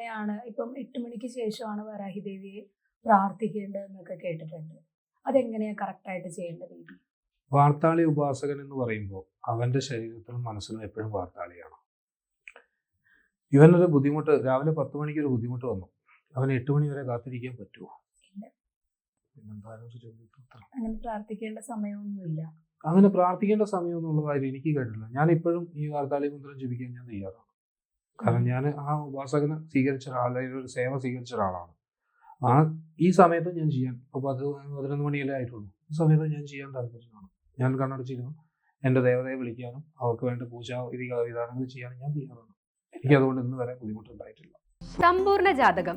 എങ്ങനെയാണ് ഇപ്പം എട്ട് മണിക്ക് ശേഷമാണ് വരാഹി ദേവിയെ പ്രാർത്ഥിക്കേണ്ടതെന്നൊക്കെ കേട്ടിട്ടുണ്ട്. അതെങ്ങനെയാ കറക്റ്റായിട്ട് ചെയ്യേണ്ട രീതി വാർത്താളി ഉപാസകൻ എന്ന് പറയുമ്പോൾ അവന്റെ ശരീരത്തിലും മനസ്സിലും എപ്പോഴും വാർത്താളിയാണ്. ഇവനൊരു ബുദ്ധിമുട്ട് രാവിലെ പത്ത് മണിക്ക് ഒരു ബുദ്ധിമുട്ട് വന്നു. അവൻ എട്ട് മണി വരെ കാത്തിരിക്കാൻ പറ്റുമോ. അങ്ങനെ പ്രാർത്ഥിക്കേണ്ട സമയമൊന്നുമില്ല. അങ്ങനെ പ്രാർത്ഥിക്കേണ്ട സമയം എന്നുള്ള കാര്യം എനിക്ക് കേട്ടില്ല ഞാൻ ഇപ്പോഴും ഈ വാർത്താളി മന്ത്രം ജീവിക്കാൻ ഞാൻ തയ്യാറാണ്. കാരണം ഞാൻ ആ ഉപാസകനെ സ്വീകരിച്ച ഒരാൾ അല്ലെങ്കിൽ ഒരു സേവ സ്വീകരിച്ച ഒരാളാണ്. ആ ഈ സമയത്ത് ഞാൻ ചെയ്യാൻ ഇപ്പോൾ പത്ത് പതിനൊന്ന് മണിയല്ലേ ആയിട്ടുള്ളൂ. ഈ സമയത്ത് ഞാൻ ചെയ്യാൻ താല്പര്യമാണ് ഞാൻ കണ്ണടച്ചിരുന്നു. എന്റെ ദേവതയെ വിളിക്കാനും അവർക്ക് വേണ്ട പൂജ വിധി വിധാനങ്ങൾ ചെയ്യാനും ഞാൻ തയ്യാറാണ്. എനിക്ക് അതുകൊണ്ട് ഇന്ന് വരെ ബുദ്ധിമുട്ടുണ്ടായിട്ടില്ല. സമ്പൂർണ ജാതകം.